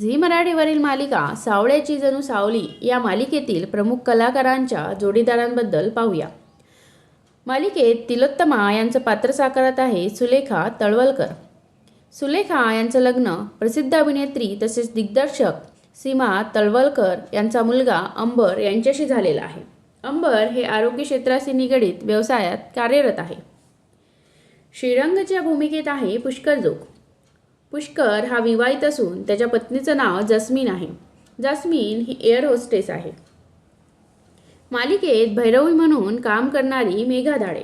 Zee मराठीवरील मालिका सावळ्याची जणू सावली या मालिकेतील प्रमुख कलाकारांच्या जोडीदारांबद्दल पाहूया. मालिकेत तिलोत्तमा यांचं पात्र साकारत आहे सुलेखा तळवलकर. सुलेखा यांचं लग्न प्रसिद्ध अभिनेत्री तसेच दिग्दर्शक सीमा तळवलकर यांचा मुलगा अंबर यांच्याशी झालेला आहे. अंबर हे आरोग्य क्षेत्राशी निगडीत व्यवसायात कार्यरत आहे. श्रीरंगच्या भूमिकेत आहे पुष्कर जोग पुष्कर हा विवाहित असून त्याच्या पत्नीचं नाव जस्मीन आहे. जस्मीन ही एअर होस्टेस आहे. मालिकेत भैरवी म्हणून काम करणारी मेघा धाडे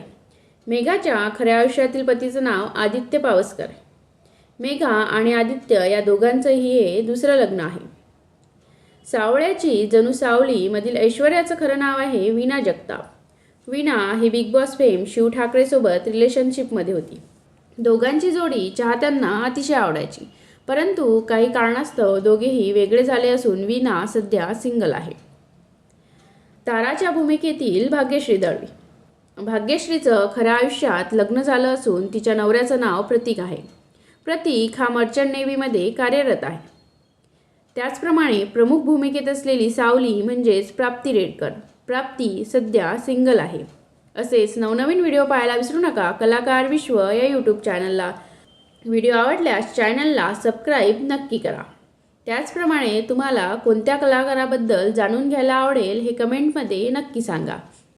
मेघाच्या खऱ्या आयुष्यातील पतीचं नाव आदित्य पावसकर. मेघा आणि आदित्य या दोघांचंही हे दुसरं लग्न आहे. सावळ्याची जणू सावलीमधील ऐश्वर्याचं खरं नाव आहे वीणा जगताप. वीणा ही बिग बॉस फेम शिव ठाकरेसोबत रिलेशनशिपमध्ये होती. दोघांची जोडी चाहत्यांना अतिशय आवडायची. परंतु काही कारणास्तव दोघेही वेगळे झाले असून वीणा सध्या सिंगल आहे. ताराच्या भूमिकेतील भाग्यश्री दळवी. भाग्यश्रीचं खऱ्या आयुष्यात लग्न झालं असून तिच्या नवऱ्याचं नाव प्रतीक आहे. प्रतीक हा मर्चंट नेव्हीमध्ये कार्यरत आहे. त्याचप्रमाणे प्रमुख भूमिकेत असलेली सावली म्हणजेच प्राप्ती रेडकर. प्राप्ती सध्या सिंगल आहे. असेच नवनवीन व्हिडिओ पाहायला विसरू नका. कलाकार विश्व या यूट्यूब चॅनलला व्हिडिओ आवडल्यास चॅनलला सबस्क्राईब नक्की करा. त्याचप्रमाणे तुम्हाला कोणत्या कलाकाराबद्दल जाणून घ्यायला आवडेल हे कमेंटमध्ये नक्की सांगा.